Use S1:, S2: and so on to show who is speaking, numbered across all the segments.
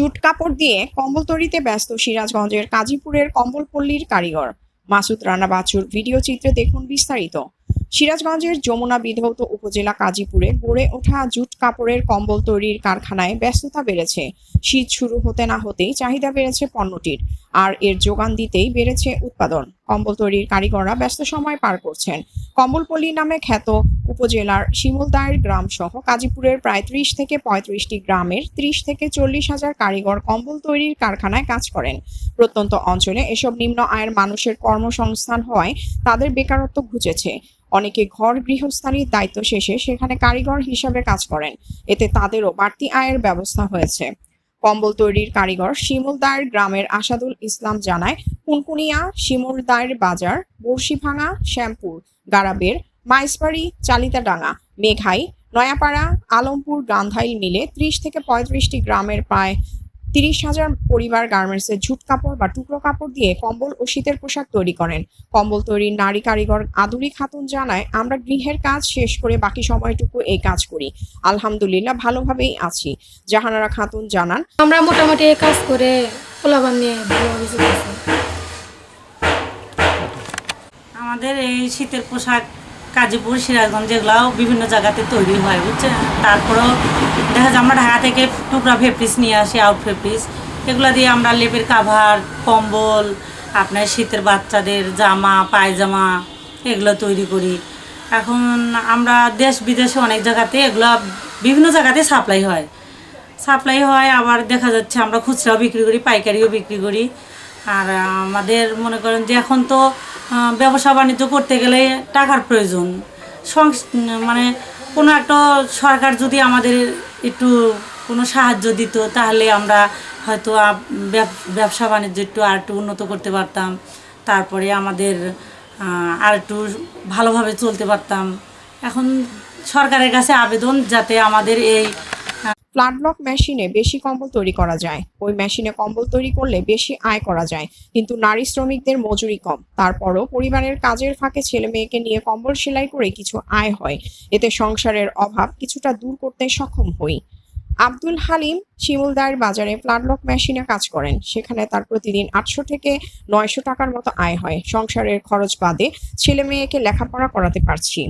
S1: Jute কাপড় দিয়ে কম্বল তৈরিতে ব্যস্ত সিরাজগঞ্জের কাজীপুরের কম্বলপল্লীর কারিগর। মাসুদ রানা বাছুর ভিডিও চিত্রে দেখুন বিস্তারিত। সিরাজগঞ্জের যমুনা বিধৌত উপজেলা কাজীপুরে গড়ে ওঠা জুট কাপড়ের কম্বল তৈরির কারখানায় ব্যস্ততা বেড়েছে। শীত শুরু হতে না হতেই চাহিদা বেড়েছে পণ্যটির। আর এর যোগান দিতেই বেড়েছে উৎপাদন। কম্বল তৈরির কারিগররা ব্যস্ত সময় পার করছেন। কম্বলপল্লী নামে খ্যাত উপজেলার শিমুলদায়ের গ্রাম সহ কাজীপুরের প্রায় ত্রিশ থেকে পঁয়ত্রিশটি গ্রামের ত্রিশ থেকে চল্লিশ হাজার কারিগর কম্বল তৈরির কারখানায় কাজ করেন। প্রত্যন্ত অঞ্চলে এসব নিম্ন আয়ের মানুষের কর্মসংস্থান হওয়ায় তাদের বেকারত্ব ঘুচেছে। অনেকে ঘর গৃহস্থালির দায়িত্ব শেষে সেখানে কারিগর হিসাবে কাজ করেন। এতে তাদেরও বাড়তি আয়ের ব্যবস্থা হয়েছে। কম্বল তৈরির কারিগর শিমুলদায়ের গ্রামের আসাদুল ইসলাম জানায় কুনকুনিয়া শিমুলদায়ের বাজার বর্ষিভাঙা শ্যামপুর, গারাবের, মাইসবাড়ি, চালিতাডাঙ্গা, মেঘাই, নয়াপাড়া, আলমপুর, গান্ধাইল মিলে ত্রিশ থেকে পঁয়ত্রিশটি গ্রামের প্রায় তিরিশ হাজার পরিবার গার্মেন্টসের ঝুট কাপড় বা টুকরো কাপড় দিয়ে কম্বল ও শীতের পোশাক তৈরি করেন। কম্বল তৈরির নারী কারিগর আদুরি খাতুন জানায় আমরা গৃহের কাজ শেষ করে বাকি সময়টুকু এই কাজ করি। আলহামদুলিল্লাহ ভালোভাবেই আছি। জাহানারা খাতুন জানান
S2: আমরা মোটামুটি এই কাজ করে পোলাবান নিয়ে
S3: আমাদের এই শীতের পোশাক কাজীপুর, সিরাজগঞ্জ যেগুলাও বিভিন্ন জায়গাতে তৈরি হয় বুঝছেন তারপরেও দেখা যায় আমরা ঢাকা থেকে টুকরা ফেব্রিক্স নিয়ে আসি আউট ফেব্রিক্স এগুলো দিয়ে আমরা লেপের কাভার কম্বল, আপনার শীতের বাচ্চাদের জামা, পায়জামা এগুলো তৈরি করি। এখন আমরা দেশ বিদেশে অনেক জায়গাতে এগুলো বিভিন্ন জায়গাতে সাপ্লাই হয়। সাপ্লাই হয়, আবার দেখা যাচ্ছে আমরা খুচরাও বিক্রি করি, পাইকারিও বিক্রি করি। আর আমাদের মনে করেন যে এখন তো ব্যবসা বাণিজ্য করতে গেলে টাকার প্রয়োজন। মানে কোনো একটা সরকার যদি আমাদের একটু কোনো সাহায্য দিত, তাহলে আমরা হয়তো ব্যবসা বাণিজ্য একটু আর একটু উন্নত করতে পারতাম। তারপরে আমাদের আর একটু ভালোভাবে চলতে পারতাম। এখন সরকারের কাছে আবেদন যাতে আমাদের এই
S1: ফ্ল্যাট ব্লক মেশিনে বেশি কম্বল তৈরি করা যায়। ওই মেশিনে কম্বল তৈরি করলে বেশি আয় করা যায়, কিন্তু নারী শ্রমিকদের মজুরি কম। তারপরও পরিবারের কাজের ফাঁকে ছেলে মেয়েকে নিয়ে কম্বল সেলাই করে কিছু আয় হয়। এতে সংসারের অভাব কিছুটা দূর করতে সক্ষম হই। আব্দুল হালিম শিমুলদার বাজারে প্লাডলক মেশিনে কাজ করেন। সেখানে তার প্রতিদিন আটশো থেকে নয়শো টাকার মতো আয় হয়। সংসারের খরচ বাদে ছেলে মেয়েকে লেখাপড়া করাতে পারছি।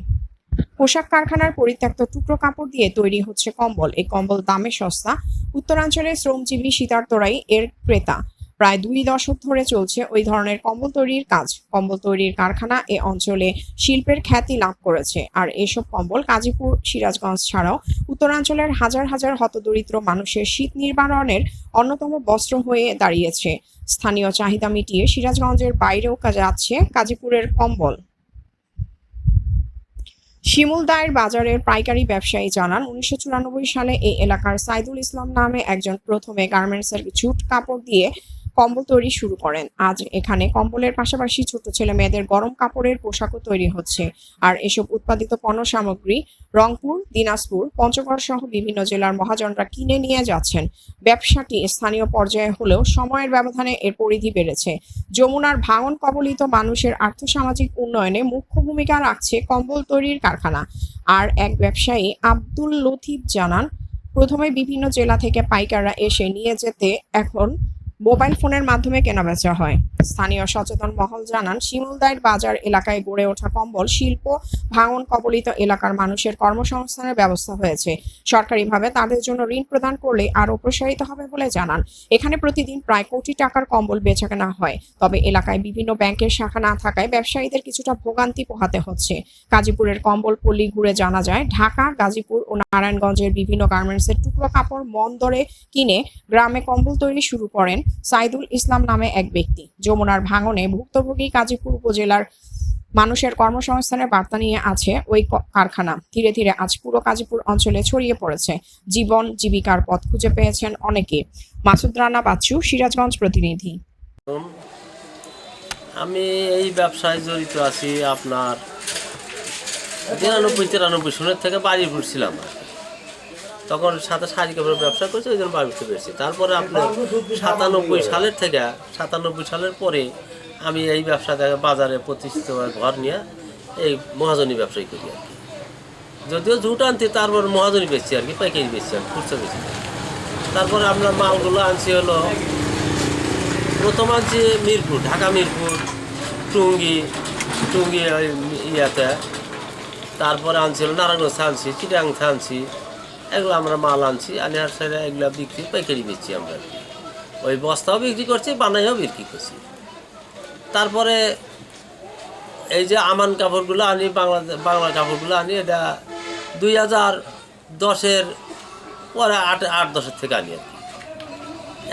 S1: পোশাক কারখানার পরিত্যক্ত টুকরো কাপড় দিয়ে তৈরি হচ্ছে কম্বল। এই কম্বল দামে সস্তা। উত্তরাঞ্চলের শ্রমজীবী শীতার্তরাই এর ক্রেতা। প্রায় দুই দশক ধরে চলছে ওই ধরনের কম্বল তৈরির কাজ। কম্বল তৈরির কারখানা এ অঞ্চলে শিল্পের খ্যাতি লাভ করেছে। আর এসব কম্বল কাজীপুর, সিরাজগঞ্জ ছাড়াও উত্তরাঞ্চলের হাজার হাজার হতদরিদ্র মানুষের শীত নিবারণের অন্যতম বস্ত্র হয়ে দাঁড়িয়েছে। স্থানীয় চাহিদা মিটিয়ে সিরাজগঞ্জের বাইরেও যাচ্ছে কাজীপুরের কম্বল। শিমুলদায়ের বাজারের পাইকারি ব্যবসায়ী জানান, উনিশশো চুরানব্বই সালে এই এলাকার সাইদুল ইসলাম নামে একজন প্রথমে গার্মেন্টসের ঝুট কাপড় দিয়ে কম্বল তৈরি শুরু করেন। আজ এখানে কম্বলের পাশাপাশি ছোট ছেলে মেয়েদের গরম কাপড়ের পোশাকও তৈরি হচ্ছে। আর এসব উৎপাদিত পণ্য সামগ্রী রংপুর, দিনাজপুর, পঞ্চগড় সহ বিভিন্ন জেলার মহাজনরা কিনে নিয়ে যাচ্ছেন। ব্যবসাটি স্থানীয় পর্যায়ে হলেও সময়ের ব্যবধানে এর পরিধি বেড়েছে। যমুনার ভাঙন কবলিত মানুষের আর্থসামাজিক উন্নয়নে মুখ্য ভূমিকা রাখছে কম্বল তৈরির কারখানা। আর এক ব্যবসায়ী আব্দুল লতিফ জানান, প্রথমে বিভিন্ন জেলা থেকে পাইকাররা এসে নিয়ে যেতে, এখন মোবাইল ফোনের মাধ্যমে কেনাবেচা হয়। স্থানীয় সচেতন মহল জানান শিমুলদায়ের বাজার এলাকায় গড়ে ওঠা কম্বল, শিল্প, ভাঙন কবলিত এলাকার মানুষের কর্মসংস্থানের ব্যবস্থা হয়েছে। সরকারিভাবে তাদের জন্য ঋণ প্রদান করলে আরও প্রসারিত হবে বলে জানান। এখানে প্রতিদিন প্রায় কোটি টাকার কম্বল বেচাকেনা হয়। তবে এলাকায় বিভিন্ন ব্যাংকের শাখা না থাকায় ব্যবসায়ীদের কিছুটা ভোগান্তি পোহাতে হচ্ছে। গাজীপুরের কম্বল পল্লী ঘুরে জানা যায়, ঢাকা, গাজীপুর ও নারায়ণগঞ্জের বিভিন্ন গার্মেন্টসের টুকরো কাপড় মন দরে কিনে গ্রামে কম্বল তৈরি শুরু করেন। সাইদুল ইসলাম নামে এক ব্যক্তি। যমুনার ভাঙনে ভুক্তভোগী গাজীপুর উপজেলার মানুষের কর্মসংস্থানের বার্তা নিয়ে আছে ওই কারখানা। ধীরে ধীরে আজ পুরো গাজীপুর অঞ্চলে ছড়িয়ে পড়েছে। জীবন, জীবিকার পথ খুঁজে পেয়েছেন অনেকে। মাসুদ রানা বাচ্চু, সিরাজগঞ্জ প্রতিনিধি।
S4: আমি এই ব্যবসায় জড়িত আছি আপনার তিরানব্বই তিরানব্বই সনের থেকে বাড়ি ফুটছিলাম তখন সাথে শাড়ি কাপড়ের ব্যবসা করছে, ওই জন্য উঠতে পেরেছি তারপরে আপনার সাতানব্বই সালের থেকে, সাতানব্বই সালের পরে আমি এই ব্যবসা থেকে বাজারে প্রতিষ্ঠিত ঘর নিয়ে এই মহাজনী ব্যবসায়ী করি আর কি। যদিও জুট আনতে, তারপর মহাজনী বেচছি আর কি, পাইকারি বেচছি আর খুচরা বেচি না। তারপরে আমরা মালগুলো আনছি হলো প্রথম আনছি মিরপুর, ঢাকা মিরপুর, টুঙ্গি টুঙ্গি ইয়াতে। তারপরে আনছিল নারায়ণগঞ্জ আনছি চিটাং আনছি। এগুলো আমরা মাল আনছি, আনি আর সেটা এগুলো বিক্রি, পাইকারি বেচছি আমরা। ওই বস্তাও বিক্রি করছি, বানাইও বিক্রি করছি। তারপরে এই যে আমান কাপড়গুলো আনি বাংলা বাংলা কাপড়গুলো আনি, এটা দুই হাজার দশের পরে আট আট দশের থেকে আনি আর কি।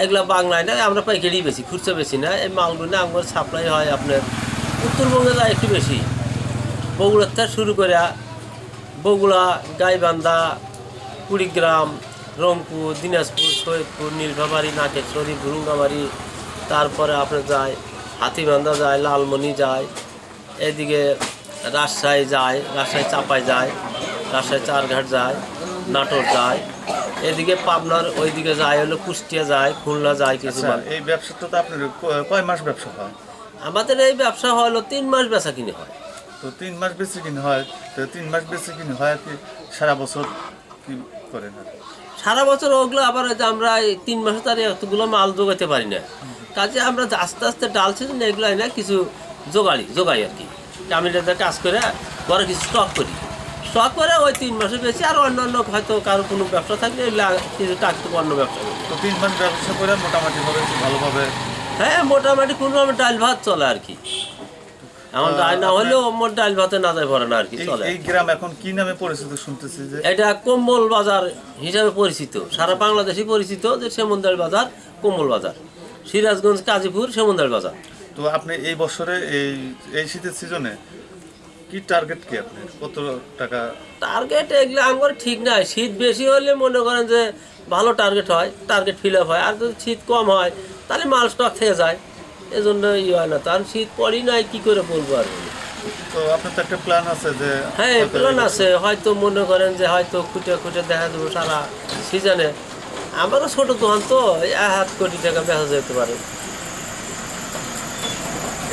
S4: এগুলো বাংলায় না, আমরা পাইকারি বেশি খুচরো বেশি না। এই মালগুলো আমার সাপ্লাই হয় আপনার উত্তরবঙ্গে যায় একটু বেশি। বগুড়ার থেকে শুরু করে বগুড়া, গাইবান্ধা কুড়িগ্রাম রংপুর দিনাজপুর সৈয়দপুর নীলফামারী নাকেশ্বরী ভুরুঙ্গামারি তারপরে আপনার যায় হাতিবান্ধা যায় লালমনি যায় এদিকে রাজশাহী যায় রাজশাহী চাপাই যায় রাজশাহী চারঘাট যায় নাটোর যায় এদিকে পাবনার ওইদিকে যায় হলো কুষ্টিয়া যায় খুলনা যায় কিছু
S5: আচ্ছা এই ব্যবসাটা তো আপনার কয় মাস ব্যবসা হয়?
S4: আমাদের এই ব্যবসা হলো তিন মাস বেচা কিনে হয়।
S5: তো তিন মাস বেশি কিনে হয় তো তিন মাস বেশি কিনে হয় কি সারা বছর কি করেন
S4: সারা বছর ওগুলো আবার যে আমরা এই তিন মাসে তার এতগুলো মাল জোগাতে পারি না। কাজে আমরা আস্তে আস্তে ডাল সিজন এগুলো না কিছু জোগাড়ি জোগাই আর কি। কামিলাতে কাজ করে বড় কিছু স্টক করি। স্টক করে ওই তিন মাসে বেশি আর অন্যান্য হয়তো কারও কোনো ব্যবসা থাকলে এগুলো কিছু টাকতে অন্য ব্যবসা করি
S5: তো তিন মাস ব্যবসা করে মোটামুটি ভাবে ভালোভাবে
S4: হ্যাঁ মোটামুটি কোনো রকম ডাল ভাত চলে আর কি। এখন ডাল না হলেও মোট ডাল ভাতে না যায় পড়ে না আর কি চলে।
S5: এই গ্রাম এখন কি নামে পরিচিত শুনতেছি যে
S4: এটা কম্বল বাজার হিসাবে পরিচিত। সারা বাংলাদেশে পরিচিত যে সেমন্দাল বাজার কম্বল বাজার। সিরাজগঞ্জ কাজীপুর সেমন্দাল বাজার।
S5: তো আপনি এই বছরে এই এই শীতের সিজনে কি টার্গেট কি আপনার কত টাকা
S4: টার্গেট এগুলো আমার ঠিক নাই। শীত বেশি হলে মনে করেন যে ভালো টার্গেট হয় টার্গেট ফিল আপ হয়। আর যদি শীত কম হয় তাহলে মাল স্টক থেকে যায়। এজন্য ই হয় না। তার শীত পড়ি নাই কি করে বলব আর?
S5: তো আপনার তো একটা প্ল্যান আছে যে
S4: হ্যাঁ প্ল্যান আছে। হয়তো মনে করেন যে হয়তো খুঁটে খুঁটে দেখা দেবো সারা সিজনে। আমারও ছোট দোকান তো এক হাত কোটি টাকা বেচা যেতে পারে।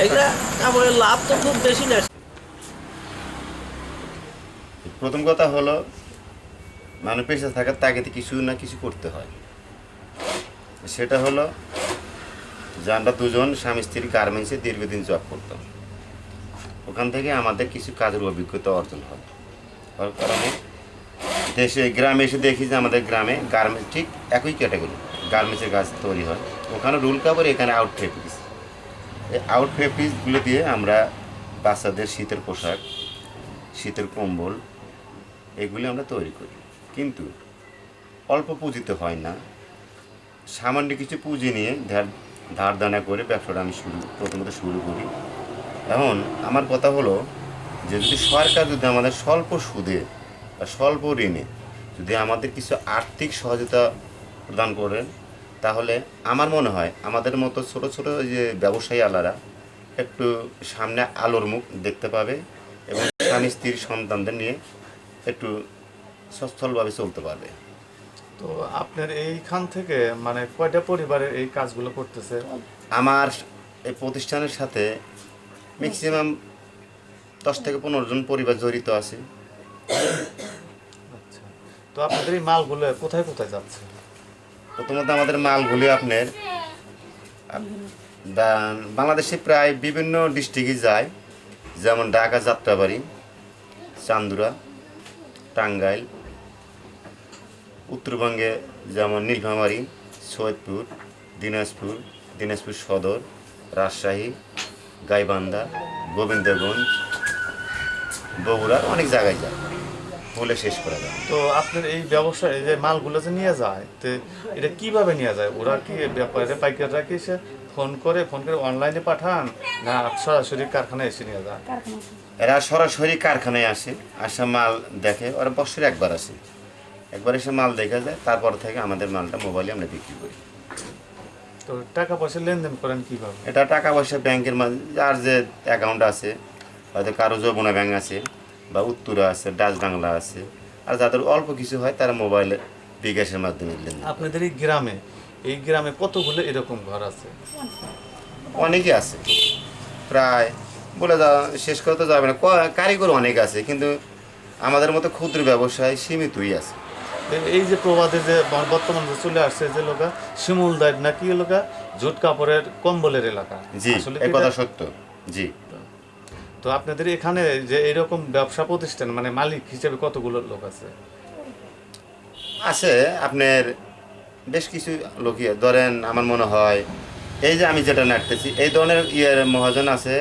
S4: এগুলা আমার লাভ তো খুব বেশি না।
S6: প্রথম কথা হলো মানে পেশা থাকার তাগিদে কিছু না কিছু করতে হয়। সেটা হলো যে আমরা দুজন স্বামী স্ত্রী গার্মেন্টসে দীর্ঘদিন জব করতাম ওখান থেকে আমাদের কিছু কাজের অভিজ্ঞতা অর্জন হয়। হওয়ার কারণে দেশে, গ্রামে এসে দেখি যে আমাদের গ্রামে গার্মেন্টস ঠিক একই ক্যাটাগরি গার্মেন্টসের কাজ তৈরি হয়। ওখানে রুল কাপড় এখানে আউট ফেব্রিক্স এই আউট ফেব্রিক্সগুলো দিয়ে আমরা বাচ্চাদের শীতের পোশাক, শীতের কম্বল, এগুলি আমরা তৈরি করি। কিন্তু অল্প পুঁজিতে হয় না। সামান্য কিছু পুঁজি নিয়ে ধার দানা করে ব্যবসাটা আমি শুরু, প্রথমত শুরু করি। এখন আমার কথা হলো যে যদি সরকার যদি আমাদের স্বল্প সুদে বা স্বল্প ঋণে যদি আমাদের কিছু আর্থিক সহযোগিতা প্রদান করেন, তাহলে আমার মনে হয় আমাদের মতো ছোট ছোট যে ব্যবসায়ী আলারা একটু সামনে আলোর মুখ দেখতে পাবে এবং স্বামী স্ত্রীর সন্তানদের নিয়ে একটু সচ্ছলভাবে চলতে পারবে।
S5: তো আপনার এইখান থেকে মানে কয়টা পরিবারের এই কাজগুলো করতেছে?
S6: আমার এই প্রতিষ্ঠানের সাথে ম্যাক্সিমাম দশ থেকে পনেরো জন পরিবার জড়িত আছে।
S5: আচ্ছা। তো আপনাদের এই মালগুলো কোথায় কোথায় যাচ্ছে?
S6: প্রথমত আমাদের মালগুলি আপনার বাংলাদেশে প্রায় বিভিন্ন ডিস্ট্রিক্টে যায়। যেমন ঢাকা যাত্রাবাড়ি চান্দুরা টাঙ্গাইল উত্তরবঙ্গে যেমন নীলফামারী সৈয়দপুর দিনাজপুর দিনাজপুর সদর রাজশাহী গাইবান্ধা গোবিন্দগঞ্জ বগুড়া অনেক জায়গায় যায়। বলে শেষ করা যায়
S5: তো আপনার এই ব্যবসা এই যে মালগুলো যে নিয়ে যায় তো এটা কীভাবে নিয়ে যায়? ওরা কি ব্যাপারে পাইকাররা কি সে ফোন করে ফোন করে অনলাইনে পাঠান না সরাসরি কারখানায় এসে নিয়ে যায়?
S6: এরা সরাসরি কারখানায় আসে আসা মাল দেখে ওরা বছরে একবার আসে। একবার এসে মাল দেখা যায় তারপর থেকে আমাদের মালটা মোবাইলে আমরা বিক্রি করি।
S5: তো টাকা পয়সা লেনদেন করেন কীভাবে?
S6: এটা টাকা পয়সা ব্যাংকের মাঝে যার যে অ্যাকাউন্ট আছে হয়তো কারও যমুনা ব্যাংক আছে বা উত্তরা আছে ডাচ বাংলা আছে আর যাদের অল্প কিছু হয় তারা মোবাইলে বিকাশের মাধ্যমে লেনদেন
S5: আপনাদের এই গ্রামে এই গ্রামে কতগুলো এরকম ঘর আছে?
S6: অনেকে আছে। প্রায় বলে যাওয়া শেষ করে তো যাবে না। কারিগর অনেক আছে কিন্তু আমাদের মতো ক্ষুদ্র ব্যবসায় সীমিতই আছে।
S5: এই যে প্রবাদে যে বর্তমানে যে চলে আসছে যে লোকা শিমুল দায় না কি লোকা জুট কাপড়ের কম্বলের এলাকা।
S6: জি কথা সত্য জি।
S5: তো আপনাদের এখানে যে এরকম ব্যবসা প্রতিষ্ঠান মানে মালিক হিসেবে কতগুলো লোক আছে?
S6: আছে আপনার বেশ কিছু লোকই ধরেন আমার মনে হয় এই যে আমি যেটা নাটতেছি এই ধরনের ইয়ের মহাজন আছে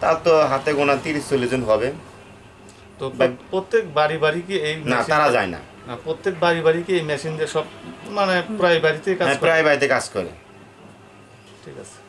S6: তার তো হাতে গোনা তিরিশ চল্লিশ জন হবে।
S5: তো প্রত্যেক বাড়ি বাড়ি কি এই
S6: না তারা যায় না।
S5: প্রত্যেক বাড়ি বাড়ি কি এই মেশিন দিয়ে সব মানে প্রায় বাড়িতে কাজ
S6: হ্যাঁ, প্রায় বাড়িতে কাজ করে।
S5: ঠিক আছে।